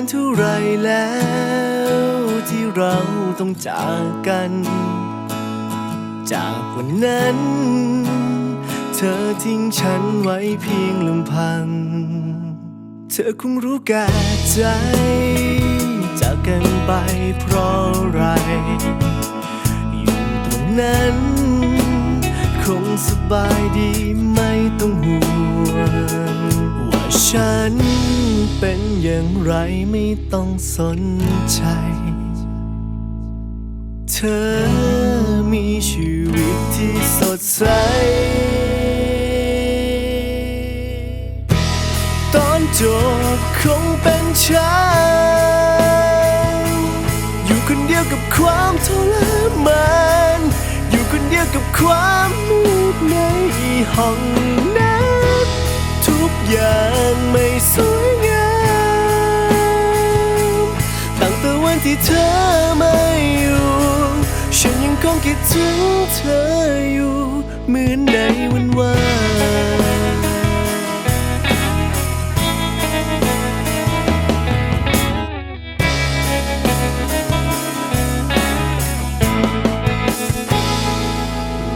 านเท่าไรแล้วที่เราต้องจากกัน จากวันนั้น เธอทิ้งฉันไว้เพียงลำพัง เธอคงรู้แก่ใจ จากกันไปเพราะอะไร อยู่ตรงนั้น คงสบายดีไม่ต้องห่วง ฉันเป็นอย่างไรไม่ต้องสนใจ เธอมีชีวิตที่สดใส ตอนจบคงเป็นฉัน อยู่คนเดียวกับความทรมานอยู่คนเดียวกับความมืดในห้องนั้นทุกอย่าง สวยงามตั้งแต่วันที่เธอไม่อยู่ ฉันยังคงคิดถึงเธออยู่เหมือนในวันวาน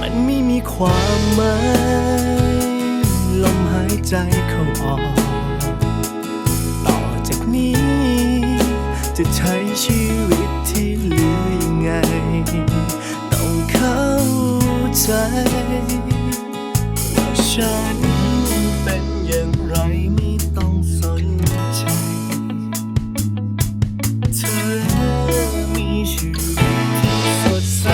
มันไม่มีความหมายลมหายใจเข้าออกต่อจาก นี้ จะใช้ชีวิตที่เหลือยังไง ต้องเข้าใจ ว่าฉันเป็นอย่างไรไม่ต้องสนใจ เธอมีชีวิตที่สดใส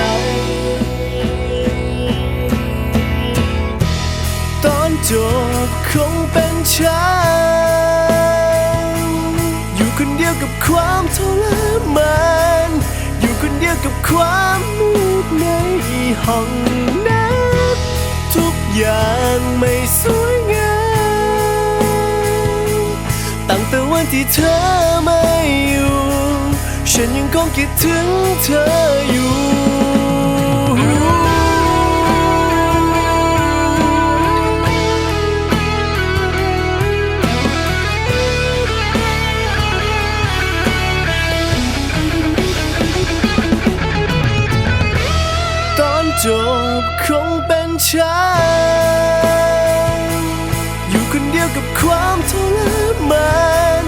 ตอนจบคงเป็นฉัน กับความทรมานอยู่คนเดียวกับความมืดในห้องนั้นทุกอย่างไม่สวยงามตั้งแต่วันที่เธอไม่อยู่ ฉันยังคงคิดถึงเธออยู่ ฉัน อยู่คนเดียวกับความทรมาน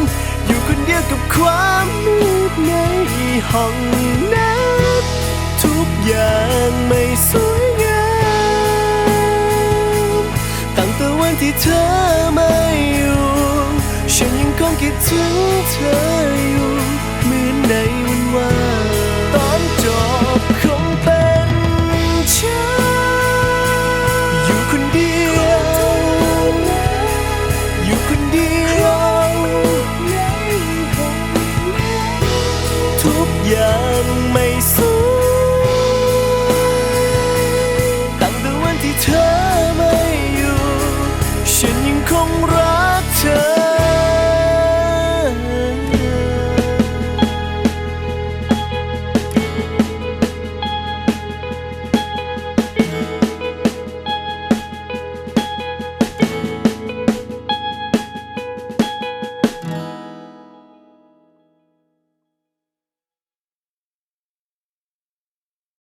อยู่คนเดียวกับความมืดในห้องนั้นทุกอย่างไม่สวยงามตั้งแต่วันที่เธอไม่อยู่ ฉันยังคงคิดถึงเธออยู่เหมือนในวันวาน